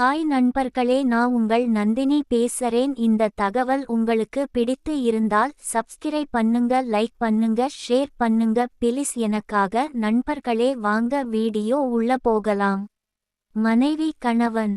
Hi நண்பர்களே நான் உங்கள் நந்தினி பேசுறேன். இந்த தகவல் உங்களுக்கு பிடித்து இருந்தால் சப்ஸ்கிரைப் பண்ணுங்க லைக் பண்ணுங்க ஷேர் பண்ணுங்க. பிலிஸ் எனக்காக நண்பர்களே வாங்க வீடியோ உள்ள போகலாம். மனைவி கணவன்.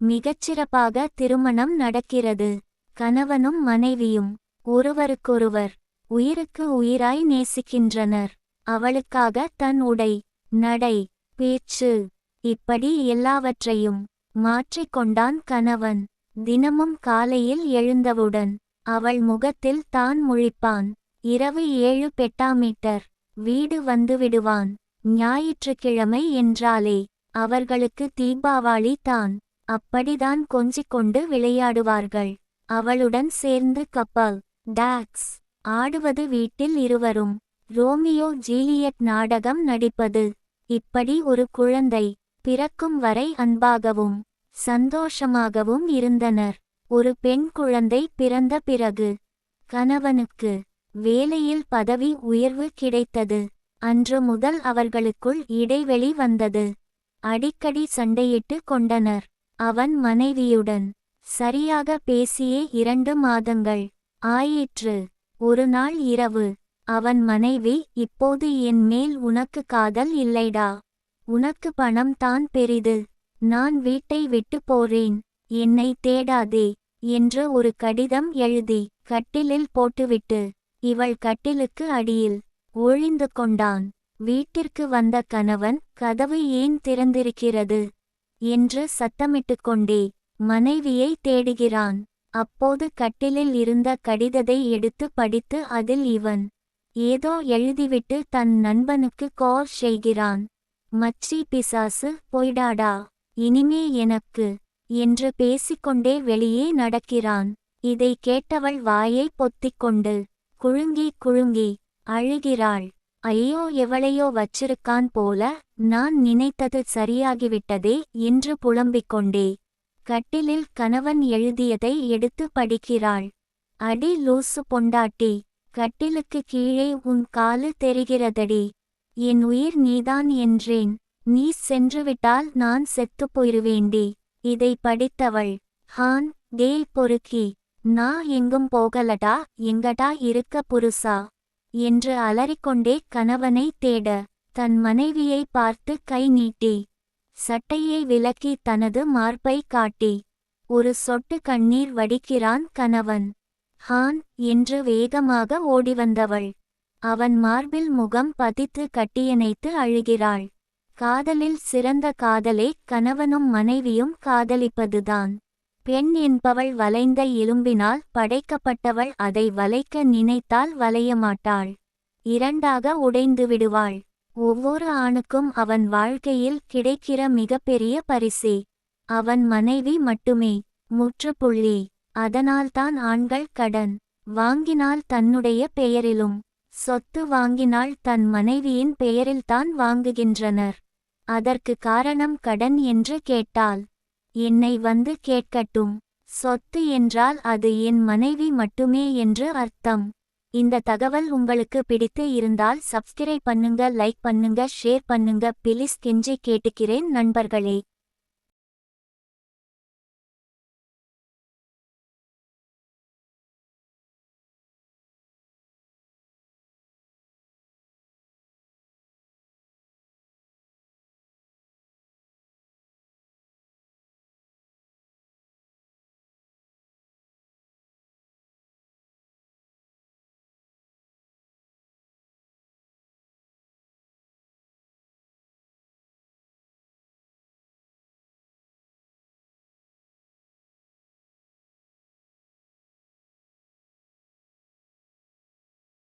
மிகச்சிறப்பாக திருமணம் நடக்கிறது. கணவனும் மனைவியும் ஒருவருக்கொருவர் உயிருக்கு உயிராய் நேசிக்கின்றனர். அவளுக்காக தன் உடை நடை பேச்சு இப்படி எல்லாவற்றையும் மாற்றிக்கொண்டான் கணவன். தினமும் காலையில் எழுந்தவுடன் அவள் முகத்தில் தான் முழிப்பான். இரவு ஏழு பெட்டாமீட்டர். வீடு வந்துவிடுவான் ஞாயிற்றுக்கிழமை என்றாலே அவர்களுக்கு தீபாவளி தான். அப்படிதான் கொஞ்சிக் கொண்டு விளையாடுவார்கள். அவளுடன் சேர்ந்து கப்பல் டாக்ஸ் ஆடுவது வீட்டில் இருவரும். ரோமியோ ஜீலியட் நாடகம் நடிப்பது. இப்படி ஒரு குழந்தை பிறக்கும் வரை அன்பாகவும் சந்தோஷமாகவும் இருந்தனர். ஒரு பெண் குழந்தை பிறந்த பிறகு கணவனுக்கு வேலையில் பதவி உயர்வு கிடைத்தது. அன்று முதல் அவர்களுக்குள் இடைவெளி வந்தது. அடிக்கடி சண்டையிட்டு கொண்டனர். அவன் மனைவியுடன் சரியாக பேசியே இரண்டு மாதங்கள் ஆயிற்று. ஒரு நாள் இரவு அவன் மனைவி இப்போது என் மேல் உனக்கு காதல் இல்லைடா. உனக்கு பணம் தான் பெரிது. நான் வீட்டை விட்டு போறேன். என்னை தேடாதே என்று ஒரு கடிதம் எழுதி கட்டிலில் போட்டுவிட்டு இவள் கட்டிலுக்கு அடியில் ஒழிந்து கொண்டான். வீட்டிற்கு வந்த கணவன் கதவு ஏன் திறந்திருக்கிறது? என்று சத்தமிட்டுக் கொண்டே மனைவியை தேடுகிறான். அப்போது கட்டிலில் இருந்த கடிதத்தை எடுத்து படித்து அதில் இவன் ஏதோ எழுதிவிட்டு தன் நண்பனுக்கு கால் செய்கிறான். மச்சி பிசாசு பொய்டாடா இனிமே எனக்கு என்று பேசிக்கொண்டே வெளியே நடக்கிறான். இதை கேட்டவள் வாயை பொத்திக்கொண்டு குழுங்கி குழுங்கி அழுகிறாள். ஐயோ எவளையோ வச்சிருக்கான் போல நான் நினைத்தது சரியாகிவிட்டதே என்று புலம்பிக் கொண்டே கட்டிலில் கணவன் எழுதியதை எடுத்து படிக்கிறாள். அடி லூசு பொண்டாட்டி கட்டிலுக்கு கீழே உன் காலு தெரிகிறதடி. என் உயிர் நீதான் என்றேன். நீ சென்றுவிட்டால் நான் செத்துப் போயிருவேண்டி இதை படித்தவள். ஹான் டேய் பொறுக்கி. நா எங்கும் போகலடா எங்கடா இருக்க புருசா? என்று அலறிக்கொண்டே கணவனை தேட. தன் மனைவியை பார்த்து கை நீட்டி சட்டையை விலக்கி தனது மார்பை காட்டி ஒரு சொட்டு கண்ணீர் வடிக்கிறான் கணவன். ஹான் என்று வேகமாக ஓடிவந்தவள். அவன் மார்பில் முகம் பதித்து கட்டியணைத்து அழுகிறாள். காதலில் சிறந்த காதலே கணவனும் மனைவியும் காதலிப்பதுதான். பெண் என்பவள் வளைந்த எலும்பினால் படைக்கப்பட்டவள் அதை வளைக்க நினைத்தால் வளையமாட்டாள். இரண்டாக உடைந்து விடுவாள். ஒவ்வொரு ஆணுக்கும் அவன் வாழ்க்கையில் கிடைக்கிற மிகப்பெரிய பரிசே. அவன் மனைவி மட்டுமே. முற்றுப்புள்ளி. அதனால்தான் ஆண்கள் கடன் வாங்கினால் தன்னுடைய பெயரிலும் சொத்து வாங்கினால் தன் மனைவியின் பெயரில்தான் வாங்குகின்றனர். அதற்கு காரணம் கடன் என்று கேட்டால் என்னை வந்து கேட்கட்டும். சொத்து என்றால் அது என் மனைவி மட்டுமே என்று அர்த்தம். இந்த தகவல் உங்களுக்கு பிடித்து இருந்தால் சப்ஸ்கிரைப் பண்ணுங்க லைக் பண்ணுங்க ஷேர் பண்ணுங்க. பிலிஸ் கெஞ்சி கேட்டுக்கிறேன் நண்பர்களே.